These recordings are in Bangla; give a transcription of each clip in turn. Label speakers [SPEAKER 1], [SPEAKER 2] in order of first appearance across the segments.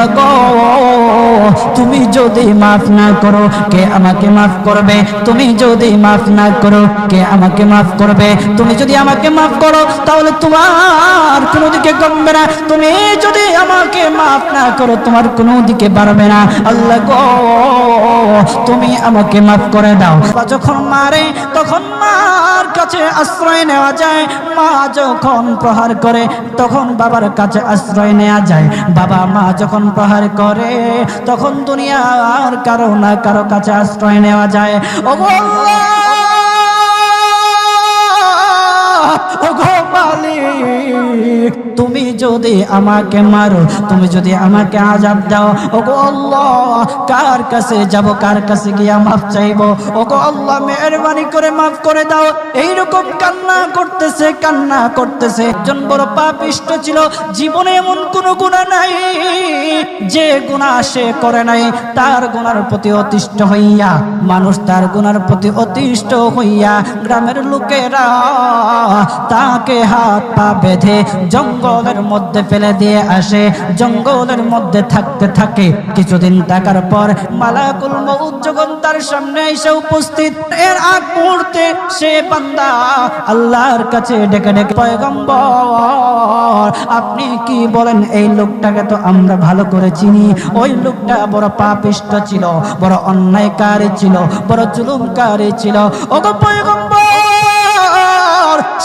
[SPEAKER 1] আল্লাহ গো তুমি যদি মাফ না করো, কে আমাকে মাফ করবে? তুমি যদি মাফ না করো, কে আমাকে মাফ করবে? তুমি যদি আমাকে মাফ করো, তাহলে তোমার কোনো দিকে কমবে না। তুমি যদি আমাকে মাফ না করো, তোমার কোনো দিকে বাড়বে না। আল্লাহ গো, তুমি আমাকে মাফ করে দাও। যখন মারে, তখন মার কাছে আশ্রয় নেওয়া যায়। মা যখন প্রহার করে, তখন বাবার কাছে আশ্রয় নেওয়া যায়। বাবা মা যখন প্রহার করে, তখন দুনিয়ার কারও না কারও কাছে আশ্রয় নেওয়া যায় ও তুমি যদি আমাকে মারো, তুমি যদি আমাকে আজাব দাও, ওগো আল্লাহ, কার কাছে যাব, কার কাছে গিয়া মাফ চাইব? ওগো আল্লাহ, মেহরবানি করে মাফ করে দাও। এইরকম কান্না করতেছে কান্না করতেছে। একজন বড় পাপিষ্ট ছিল, জীবনে এমন কোনো গুণা নাই। যে গুণা সে করে নাই, তার গুণার প্রতি অতিষ্ঠ হইয়া, মানুষ তার গুণার প্রতি অতিষ্ঠ হইয়া, গ্রামের লোকেরা তাকে হাত পা বেঁধে জঙ্গলের মধ্যে ফেলে দিয়ে আসে। জঙ্গলের মধ্যে থাকতে থাকে। কিছুদিন থাকার পর মালাকুল মউত যখন তার সামনে এসে উপস্থিত, এর আগ মুহূর্তে সে বান্দা আল্লাহর কাছে ডেকে ডেকে, পয়গম্বর, আপনি কি বলেন, এই লোকটাকে তো আমরা ভালো করে চিনি ওই লোকটা বড় পাপিষ্ট ছিল বড় অন্যায়কারী ছিল বড় জুলুমকারী ছিল। ওগো পয়গম্বর!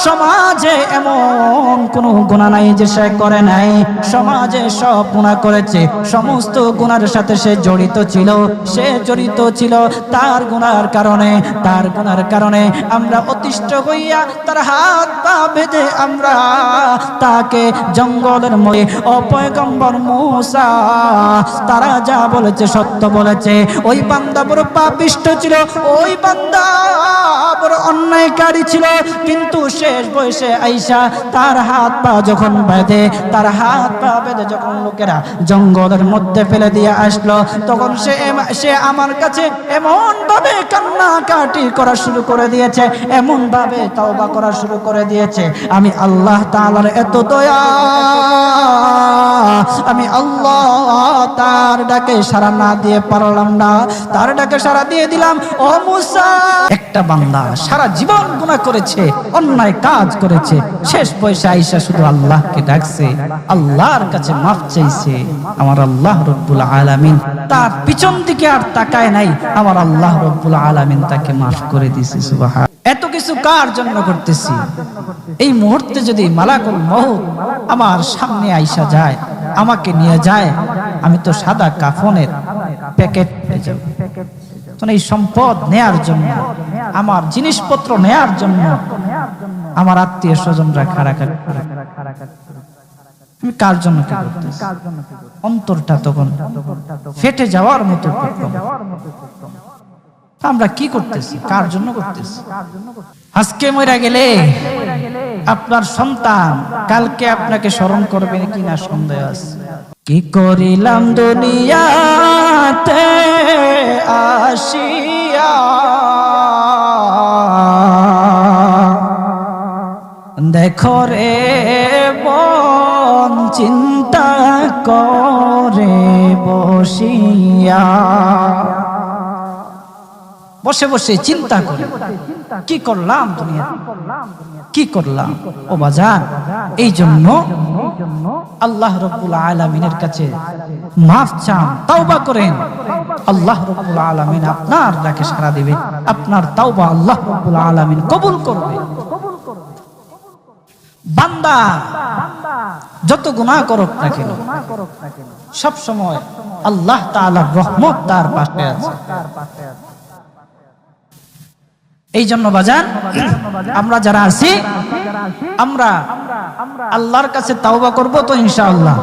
[SPEAKER 1] সমাজে এমন কোনো গুণা নাই যে সে করে নাই। সমাজে সব গুণা করেছে। সমস্ত গুণার সাথে সে জড়িত ছিল। সে জড়িত ছিল তার গুণার কারণে। তার গুণার কারণে আমরা অতিষ্ঠ হইয়া তার হাত পা বেঁধে আমরা তাকে জঙ্গলের মধ্যে অপয়গম্বর মূসা, তারা যা বলেছে সত্য বলেছে। ওই বান্দা বড় পাপিষ্ট ছিল। ওই বান্দা অন্যায়কারী ছিল, কিন্তু শেষ বয়সে আইসা তার হাত পা যখন বেঁধে, তার হাত পা বেঁধে যখন লোকেরা জঙ্গলের মধ্যে ফেলে দিয়ে আসলো, তখন সে সে আমার কাছে এমন ভাবে কান্নাকাটি করা শুরু করে দিয়েছে এমন ভাবে তওবা করা শুরু করে দিয়েছে, আমি আল্লাহ তাআলার এত দয়া আমি আল্লাহ তার ডাকে সারা না দিয়ে পারলাম না। তার ডাকে সারা দিয়ে দিলাম, ও মুসা, একটা বান্দা সারা জীবন গুনাহ করেছে, অন্যায় কাজ করেছে। শেষ বয়সে আইসা শুধু আল্লাহকে ডাকছে, আল্লাহর কাছে মাফ চাইছে। আমার আল্লাহ রব্বুল আলামিন তার পিছন দিকে আর তাকায় নাই। আমার আল্লাহ রব্বুল আলামিন তাকে মাফ করে দিয়েছে, সুবহান। কিছু কার জন্য করতেছি এই মুহূর্তে যদি মালাকুল মহুত আমার সামনে আইসা যায়, আমাকে নিয়ে যায়, আমি তো সাদা কাফনের প্যাকেট এই সম্পদ নেয়ার জন্য, আমার জিনিসপত্র নেয়ার জন্য, আমার আত্মীয় স্বজনরা খাড়া আমি কার জন্য অন্তরটা তখন ফেটে যাওয়ার মতো করতাম। আমরা কি করতেছি? কার জন্য করতেছি? আজকে মরে গেলে আপনার সন্তান কালকে আপনাকে স্মরণ করবে কিনা সন্দেহ আছে। কি করিলাম দুনিয়াতে আসিয়া? দেখো রে বন, চিন্তা করে বসিয়া। বসে বসে চিন্তা করে, কি করলাম দুনিয়া কি করলাম? ও বাজার এই জন্য আল্লাহ রব্বুল আলমিনের কাছে মাফ চান, তাওবা করেন। আল্লাহ রব্বুল আলমিন আপনার ডাকে সারা দিবে, আপনার তাওবা আল্লাহ রব্বুল আলমিন কবুল করবে। বান্দা, যত গুনাহ করুক না কেন সব সময় আল্লাহ তাআলার রহমত তার পাশে আছে। এই জন্য বাজার আমরা যারা আছি আমরা আল্লাহর কাছে তাওবা করব তো ইনশাআল্লাহ।